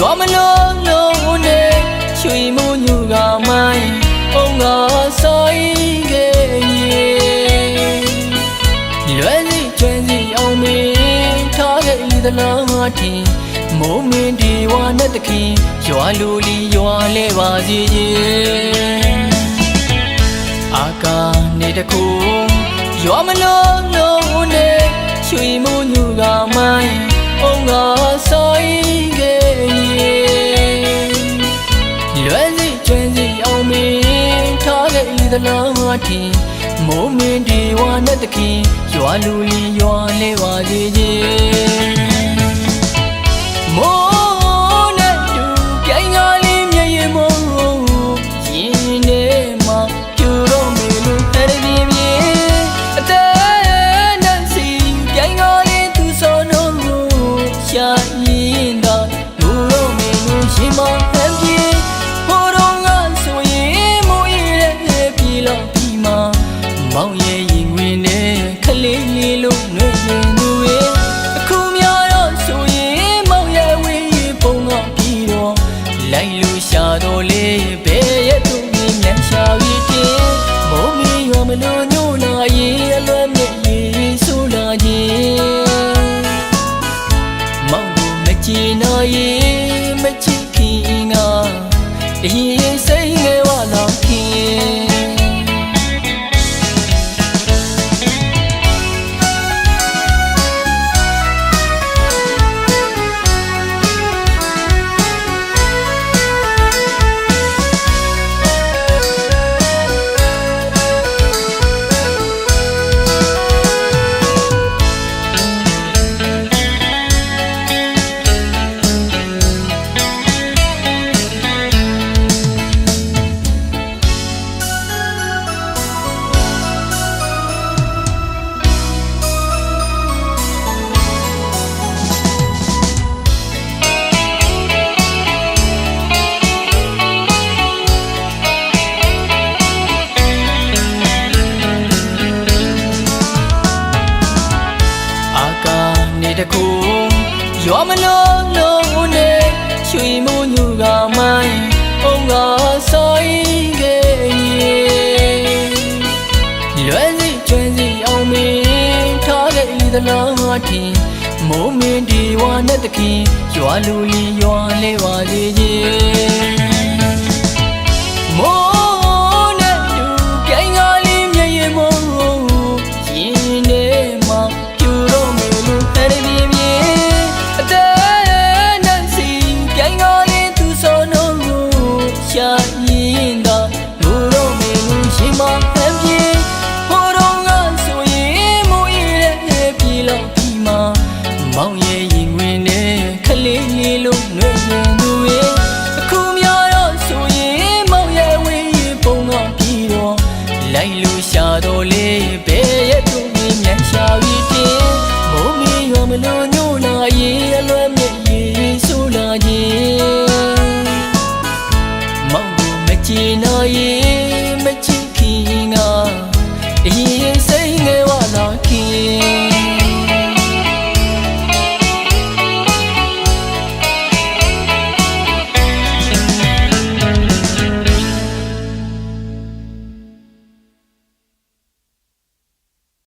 ရွာမလုံးလုံးနဲ့ရွှေမညူကမိုင်းအောင်ငါဆိုင်ခဲ့ရဲ့လွယ်စီကျွမ်းစီအောင်မင်းထားခဲ့သလားထင်မိုးမင်းဒီဝါနဲ့တခင်ရွာလူလီရွာလဲပါစီရဲ့အာကာနေတခုရွာမလုံးလုံး လွယ်စီကျွမ်းစီအောင်မင်းထားခဲ့သလားထင်မိုးမင်းဒီဝါနဲ့တခင်ရွာလူလီရွာလဲ င်ကိုမကြည့်နိုင်ရင်မချစ်ခင်ငါအရင်စိတ်ငယ်ဝလာခင် တကူရွာမလုံးလုံးနဲ့ရွှေမညူကမိုင်းအောင်ငါဆိုင်ခဲ့ရဲ့လွယ်စီကျွမ်းစီအောင်မင်းထားခဲ့သလားထင်မိုးမင်းဒီဝါနဲ့တခင်ရွာလူလီရွာလဲပါစေခြင်းမိုး မဟန်ပြေဟိုတော့ငါဆိုရင်မိုးရတဲ့ပြေလို့ဒီမှာမောင်ရဲ့ရင်ဝင်နဲ့ခလေးလေးလို့ငွေရင်သူရဲ့အခုများတော့ဆိုရင်မောင်ရဲ့ဝေးပုံကပြီးတော့လိုက်လို့ရှာတော့လေဘ He is